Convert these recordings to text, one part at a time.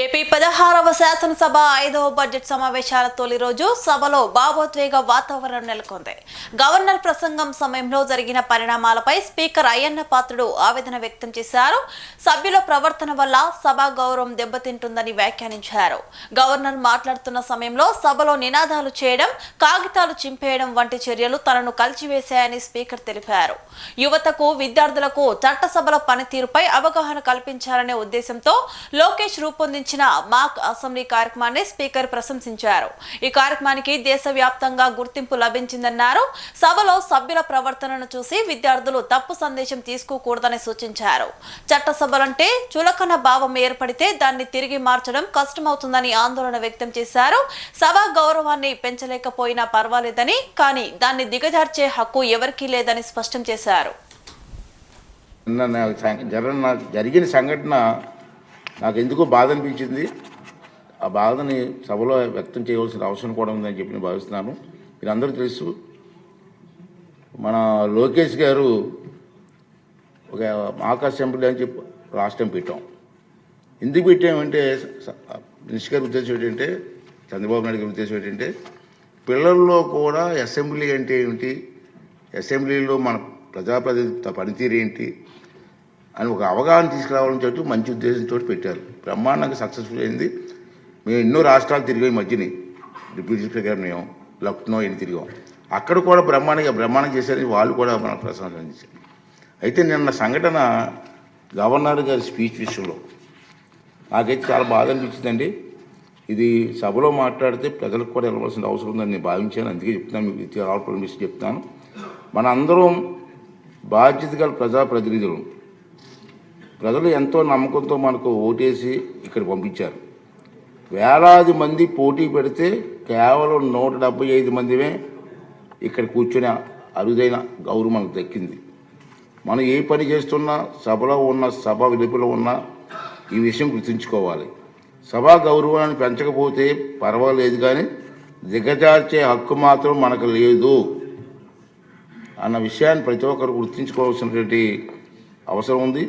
AP పదహారవ శాసనసభ ఐదవ బడ్జెట్ సమావేశాల తొలి రోజు సభలో భావోద్వేగ వాతావరణం నెలకొంది. గవర్నర్ ప్రసంగం సమయంలో జరిగిన పరిణామాలపై స్పీకర్ అయ్యన్న పాత్రుడు ఆవేదన వ్యక్తం చేశారు. సభ్యుల ప్రవర్తన వల్ల సభా గౌరవం దెబ్బతింటుందని వ్యాఖ్యానించారు. గవర్నర్ మాట్లాడుతున్న సమయంలో సభలో నినాదాలు చేయడం కాగితాలు చింపేయడం వంటి చర్యలు తనను కలిచివేశాయని స్పీకర్ తెలిపారు. యువతకు విద్యార్థులకు చట్టసభల పనితీరుపై అవగాహన కల్పించాలనే ఉద్దేశంతో లోకేష్ రూపొందించారు నిర్వహించిన మాక్ అసెంబ్లీ కార్యక్రమాన్ని స్పీకర్ ప్రశంసించారు. ఈ కార్యక్రమానికి దేశవ్యాప్తంగా గుర్తింపు లభించిందన్నారు. సభలో సభ్యుల ప్రవర్తనను చూసి విద్యార్థులు తప్పు సందేశం తీసుకోకూడదని సూచించారు. చట్టసభలంటే చులకన భావం ఏర్పడితే దాన్ని తిరిగి మార్చడం కష్టమవుతుందని ఆందోళన వ్యక్తం చేశారు. సభా గౌరవాన్ని పెంచలేకపోయినా పర్వాలేదని కానీ దాన్ని దిగజార్చే హక్కు ఎవరికీ లేదని స్పష్టం చేశారు. జరిగిన సంఘటన నాకు ఎందుకో బాధ అనిపించింది ఆ బాధని సభలో వ్యక్తం చేయవలసిన అవసరం కూడా ఉందని చెప్పి నేను భావిస్తున్నాను. మీరందరూ తెలుసు మన లోకేష్ గారు ఒక మాక్ అసెంబ్లీ అని చెప్పి రాష్ట్రం పెట్టాం. ఎందుకు పెట్టామంటే స- గారి ఉద్దేశం ఏంటంటే చంద్రబాబు నాయుడు గారి ఉద్దేశం ఏంటంటే పిల్లల్లో కూడా అసెంబ్లీ అంటే ఏమిటి? అసెంబ్లీలో మన ప్రజాప్రతినిధి పనితీరు ఏంటి? అని ఒక అవగాహన తీసుకురావాలని చెప్పి మంచి ఉద్దేశంతో పెట్టారు. బ్రహ్మాండంగా సక్సెస్ఫుల్ అయింది. మేము ఎన్నో రాష్ట్రాలు తిరిగాం మధ్యని. డిప్యూటీ స్పీకర్ మేము లక్నో ఎన్ని తిరిగాం. అక్కడ కూడా బ్రహ్మాండంగా బ్రహ్మాండం చేశారని వాళ్ళు కూడా మన అందించారు. అయితే నిన్న సంఘటన గవర్నర్ గారి స్పీచ్ విషయంలో నాకైతే చాలా బాధ అనిపించిందండి. ఇది సభలో మాట్లాడితే ప్రజలకు కూడా వెళ్ళవలసిన అవసరం ఉందని నేను భావించాను. అందుకే చెప్తున్నాను మీకు ఇది ఆల్ పర్మిషన్ చెప్తాను. మన అందరం బాధ్యత గల ప్రజాప్రతినిధులు. ప్రజలు ఎంతో నమ్మకంతో మనకు ఓటేసి ఇక్కడ పంపించారు. వేలాది మంది పోటీ పెడితే కేవలం నూట డెబ్బై ఐదు మందిమే ఇక్కడ కూర్చుని అరుదైన గౌరవం మనకు దక్కింది. మనం ఏ పని చేస్తున్నా సభలో ఉన్న సభ వెలుపులో ఉన్న ఈ విషయం గుర్తుంచుకోవాలి. సభా గౌరవాన్ని పెంచకపోతే పర్వాలేదు కానీ దిగజార్చే హక్కు మాత్రం మనకు లేదు అన్న విషయాన్ని ప్రతి ఒక్కరు గుర్తుంచుకోవాల్సినటువంటి అవసరం ఉంది.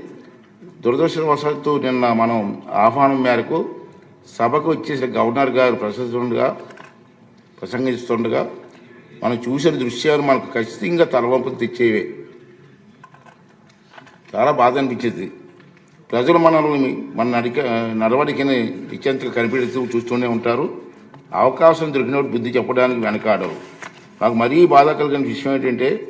దురదృష్టవశాత్తు నిన్న మనం ఆహ్వానం మేరకు సభకు వచ్చేసిన గవర్నర్ గారు ప్రసంగిస్తుండగా ప్రసంగిస్తుండగా మనం చూసిన దృశ్యాలు మనకు ఖచ్చితంగా తలవంపులు తెచ్చేవే. చాలా బాధ అనిపించేది. ప్రజలు మనల్ని మన నడిక నడవడికని నిత్యంతగా కనిపెడుతూ చూస్తూనే ఉంటారు. అవకాశం దొరికినప్పుడు బుద్ధి చెప్పడానికి వెనకాడరు. నాకు మరీ బాధ కలిగిన విషయం ఏంటంటే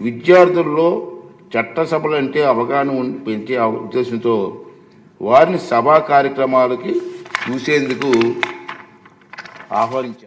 విద్యార్థుల్లో చట్టసభలు అంటే అవగాహన పెంచే ఉద్దేశంతో వారిని సభా కార్యక్రమాలకి చూసేందుకు ఆహ్వానించారు.